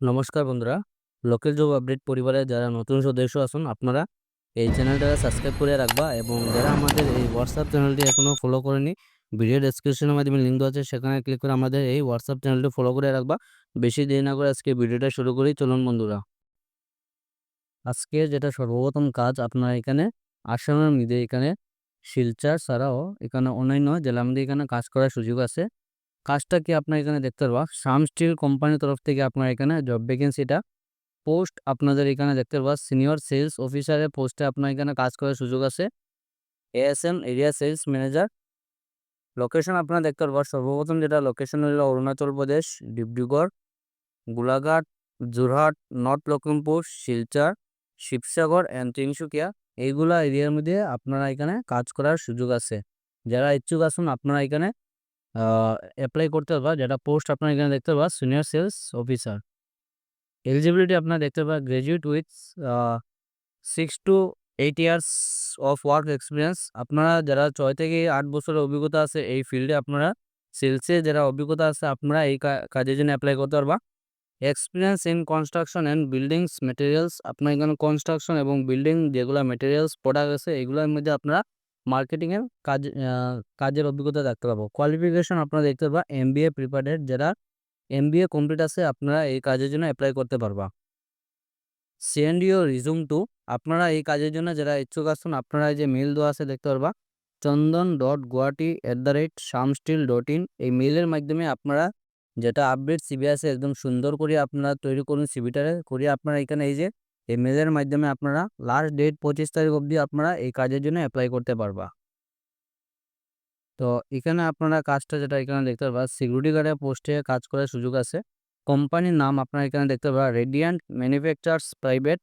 নমস্কার বন্ধুরা, local job update পরিবারের যারা নতুন সদস্য আছেন, আপনারা এই চ্যানেলটা সাবস্ক্রাইব করে রাখবা এবং যারা আমাদের এই হোয়াটসঅ্যাপ চ্যানেলটি এখনও ফলো করেনি ভিডিও ডেসক্রিপশনের মাধ্যমে লিঙ্ক দেওয়া আছে, সেখানে ক্লিক করে আমাদের এই হোয়াটসঅ্যাপ চ্যানেলটি ফলো করে রাখবা। বেশি দেরি না করে আজকে ভিডিওটা শুরু করি, চলুন বন্ধুরা। আজকে যেটা সর্বপ্রথম কাজ, আপনারা এখানে আসামের মধ্যে এখানে শিলচার ছাড়াও এখানে অন্যান্য জেলার মধ্যে এখানে কাজ করার সুযোগ আছে। কাজটা কি আপনার এখানে দেখতে পারবা? শাম স্টিল কোম্পানির তরফ থেকে আপনার এখানে জব ভ্যাকেন্সিটা পোস্ট আপনাদের এখানে দেখতে পারবা। সিনিয়র সেলস অফিসারের পোস্টে আপনার এখানে কাজ করার সুযোগ আছে। ASM area sales manager location আপনারা দেখতে পারবা। সর্বপ্রথম যেটা লোকেশন হলো অরুণাচল প্রদেশ, ডিব্রুগড়, গোলাঘাট যোরহাট নর্থ লখিমপুর শিলচর শিবসাগর অ্যান্ড তিনসুকিয়া। এইগুলা এরিয়ার মধ্যে আপনারা এখানে কাজ করার সুযোগ আছে। যারা ইচ্ছুক আসুন আপনারা এখানে অ্যাপ্লাই করতে পারবা। যেটা পোস্ট আপনারা এখানে দেখতে পারবা সিনিয়র সেলস অফিসার এলিজিবিলিটি আপনারা দেখতে পারবা graduate with six to eight years of work experience আপনারা যারা ছয় থেকে আট বছরের অভিজ্ঞতা আছে, এই ফিল্ডে আপনারা সেলসে যারা অভিজ্ঞতা আছে, আপনারা এই কাজের জন্য অ্যাপ্লাই করতে পারবা। Experience in construction and buildings materials আপনার এখানে কনস্ট্রাকশন এবং বিল্ডিং যেগুলো মেটেরিয়ালস প্রোডাক্ট আছে, এগুলোর মধ্যে আপনারা মার্কেটিংয়ের কাজ কাজের অভিজ্ঞতা দেখতে পাবো কোয়ালিফিকেশন আপনারা দেখতে পাবা এম বি এ প্রিপারেড যারা এম বি এ কমপ্লিট আছে, আপনারা এই কাজের জন্য অ্যাপ্লাই করতে পারবা। সেন্ড ইউর রিজুম টু আপনারা এই কাজের জন্য যারা ইচ্ছুক আছেন, আপনারা যে মেল দেওয়া আছে, দেখতে পারবা। Chandan dot Guwahati at the rate Shyam Steel dot in এই মেলের মাধ্যমে আপনারা যেটা আপডেট সিবি আছে একদম সুন্দর করে আপনারা তৈরি করুন সিবিটারে করে আপনারা এখানে এই যে এই মেলের মাধ্যমে আপনারা লাস্ট ডেট পঁচিশ তারিখ অবধি আপনারা এই কাজের জন্য অ্যাপ্লাই করতে পারবা। তো এখানে আপনারা কাজটা যেটা এখানে দেখতে পারবা সিকিউরিটি গার্ডের পোস্টে কাজ করার সুযোগ আছে। কোম্পানির নাম আপনারা এখানে দেখতে পারবা রেডিয়ান্ট ম্যানুফ্যাকচার্স প্রাইভেট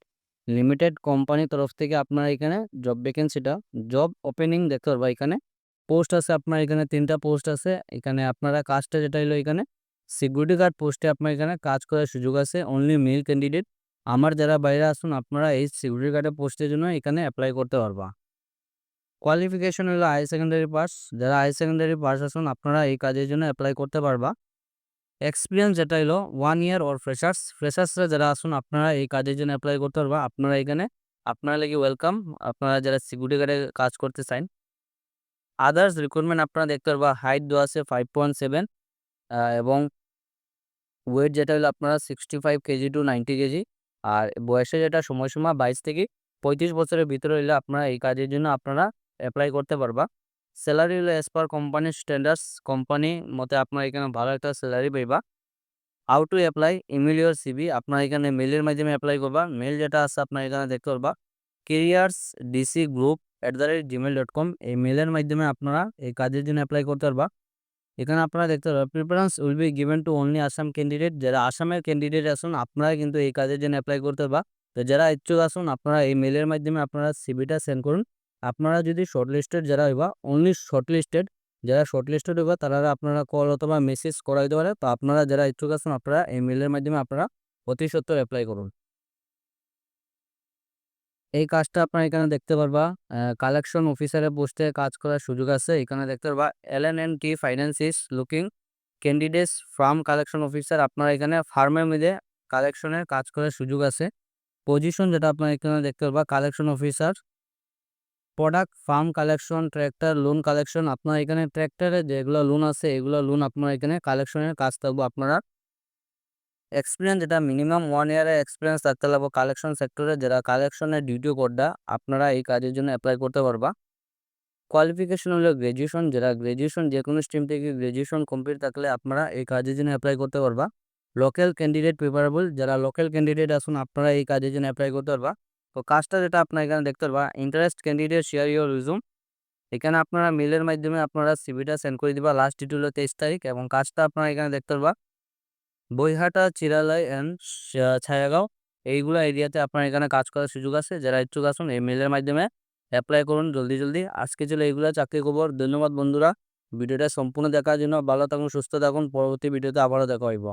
লিমিটেড কোম্পানির তরফ থেকে আপনারা এখানে জব ভ্যাকেন্সিটা জব ওপেনিং দেখতে পারবা এখানে। পোস্ট আছে আপনার এখানে তিনটা পোস্ট আছে। এখানে আপনারা কাজটা যেটা হলো এখানে সিকিউরিটি গার্ড পোস্টে আপনার এখানে কাজ করার সুযোগ আছে। অনলি মেল ক্যান্ডিডেট আমার যারা বাইরে আসুন, আপনারা এই সিকিউরিটি গার্ডের পোস্টের জন্য এখানে অ্যাপ্লাই করতে পারবা। কোয়ালিফিকেশন হলো হাই সেকেন্ডারি পাস যারা হাই সেকেন্ডারি পাস আসুন, আপনারা এই কাজের জন্য অ্যাপ্লাই করতে পারবা। এক্সপিরিয়েন্স যেটা হলো ওয়ান ইয়ার ওর ফ্রেশার্স ফ্রেশার্সরা যারা আসুন, আপনারা এই কাজের জন্য অ্যাপ্লাই করতে পারবা। আপনারা এখানে, আপনারা লাগে ওয়েলকাম আপনারা যারা সিকিউরিটি গার্ডে কাজ করতে চান। আদার্স রিক্রুটমেন্ট আপনারা দেখতে পারবা হাইট দেওয়া আছে ফাইভ পয়েন্ট সেভেন এবং ওয়েট যেটা হলো আপনারা sixty five KG to ninety KG. আর বয়সে যেটা সময়সীমা বাইশ থেকে পঁয়ত্রিশ বছরের ভিতরে হলে আপনারা এই কাজের জন্য আপনারা অ্যাপ্লাই করতে পারবা। স্যালারি হলো অ্যাজ পার কোম্পানির স্ট্যান্ডার্ডস কোম্পানি মতে আপনার এখানে ভালো একটা স্যালারি পাইবা। How to apply email your CV আপনার এখানে মেলের মাধ্যমে অ্যাপ্লাই করবা। মেল যেটা আছে আপনার এখানে দেখতে পারবা। Careers DC group at the rate Gmail dot com এই মেলের মাধ্যমে আপনারা এই কাজের জন্য অ্যাপ্লাই করতে পারবা। এখানে আপনারা দেখতে পারবেন preference will be given to only Assam candidate যারা আসামের ক্যান্ডিডেট আসুন, আপনারা কিন্তু এই কাজের জন্য অ্যাপ্লাই করতে পারবা। তো যারা ইচ্ছুক আসুন, আপনারা এই মেলের মাধ্যমে আপনারা সিবিটা সেন্ড করুন। আপনারা যদি শর্টলিস্টেড যারা হইবা অনলি শর্টলিস্টেড যারা শর্টলিস্টেড হইবা, তারা আপনারা কল অথবা মেসেজ করা দিতে পারে। তো আপনারা যারা ইচ্ছুক আসুন, আপনারা এই মেলের মাধ্যমে আপনারা অতি সত্তর অ্যাপ্লাই করুন। এই কাজটা আপনারা এখানে দেখতে পারবা। কালেকশন অফিসারের পোস্টে কাজ করার সুযোগ আছে। এখানে দেখতে পারবা L N N T finance is looking candidates farm collection officer আপনারা এখানে ফার্মের মধ্যে কালেকশনের কাজ করার সুযোগ আছে। পজিশন যেটা আপনারা এখানে দেখতে পারবা collection officer product farm collection tractor loan collection আপনার এখানে ট্র্যাক্টরে যেগুলো লোন আছে, এগুলো লোন আপনার এখানে কালেকশনের কাজ থাকব। আপনারা এক্সপিরিয়েন্স যেটা মিনিমাম ওয়ান ইয়ারের এক্সপিরিয়েন্স থাকতে লাগবে কালেকশন সেক্টরে যারা কালেকশনের ডিউটি কোডটা আপনারা এই কাজের জন্য অ্যাপ্লাই করতে পারবা। কোয়ালিফিকেশন হলো গ্র্যাজুয়েশন যারা গ্র্যাজুয়েশন যে কোনো স্ট্রিম থেকে গ্র্যাজুয়েশন কমপ্লিট থাকলে আপনারা এই কাজের জন্য অ্যাপ্লাই করতে পারবা। লোকাল ক্যান্ডিডেট প্রিফারেবল যারা লোকাল ক্যান্ডিডেট আসুন আপনারা এই কাজের জন্য অ্যাপ্লাই করতে পারবা। তো কাজটা যেটা আপনার এখানে দেখতে পারবা interest candidate share your resume এখানে আপনারা মেলের মাধ্যমে আপনারা সিভিটা সেন্ড করে দিবা লাস্ট ডিট হলো তেইশ তারিখ এবং কাজটা আপনারা এখানে দেখতে পারবা। বইহাটা, চিরালয় অ্যান্ড ছায়াগাঁও, এইগুলো এরিয়াতে আপনার এখানে কাজ করার সুযোগ আছে। যারা ইচ্ছুক আসুন, এই মেলের মাধ্যমে অ্যাপ্লাই করুন জলদি জলদি। আজকে ছিল এইগুলো, চাকরি খবর। ধন্যবাদ বন্ধুরা। ভিডিওটা সম্পূর্ণ দেখার জন্য ভালো থাকুন, সুস্থ থাকুন। পরবর্তী ভিডিওতে আবারও দেখা হইব।